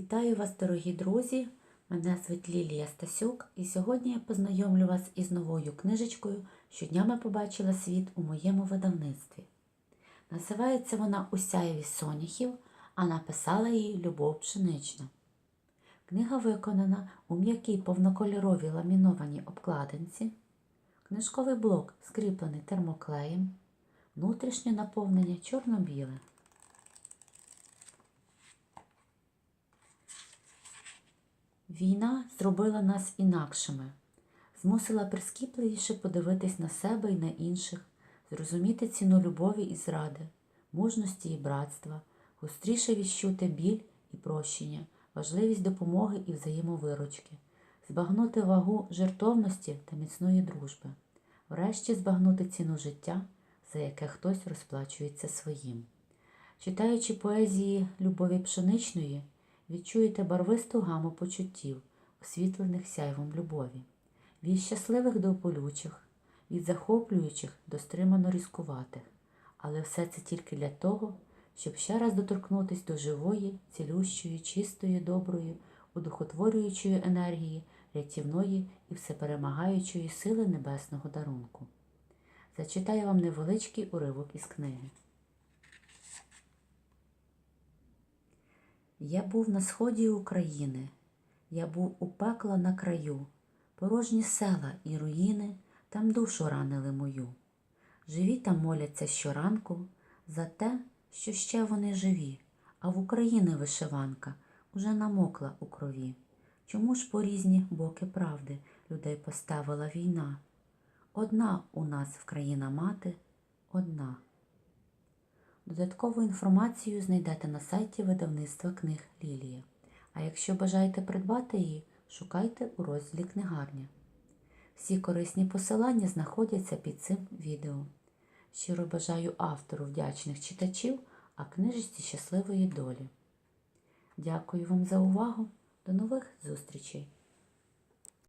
Вітаю вас, дорогі друзі! Мене звуть Лілія Стасюк, і сьогодні я познайомлю вас із новою книжечкою, що днями побачила світ у моєму видавництві. Називається вона У сяєві соняхів, а написала її Любов Пшенична. Книга виконана у м'якій повнокольоровій ламінованій обкладинці, книжковий блок скріплений термоклеєм, внутрішнє наповнення чорно-біле. Війна зробила нас інакшими, змусила прискіпливіше подивитись на себе і на інших, зрозуміти ціну любові і зради, мужності і братства, гостріше відчути біль і прощення, важливість допомоги і взаємовиручки, збагнути вагу жертовності та міцної дружби, врешті збагнути ціну життя, за яке хтось розплачується своїм. Читаючи поезії Любові Пшеничної, відчуєте барвисту гаму почуттів, освітлених сяйвом любові, від щасливих до болючих, від захоплюючих до стримано різкуватих, але все це тільки для того, щоб ще раз доторкнутися до живої, цілющої, чистої, доброї, удохотворюючої енергії, рятівної і всеперемагаючої сили небесного дарунку. Зачитаю вам невеличкий уривок із книги. Я був на сході України, я був у пекла на краю, порожні села і руїни там душу ранили мою. Живі там моляться щоранку за те, що ще вони живі, а в України вишиванка уже намокла у крові. Чому ж по різні боки правди людей поставила війна? Одна у нас в країна мати, одна. Додаткову інформацію знайдете на сайті видавництва книг Лілія. А якщо бажаєте придбати її, шукайте у розділі книгарня. Всі корисні посилання знаходяться під цим відео. Щиро бажаю автору вдячних читачів, а книжці щасливої долі. Дякую вам за увагу. До нових зустрічей!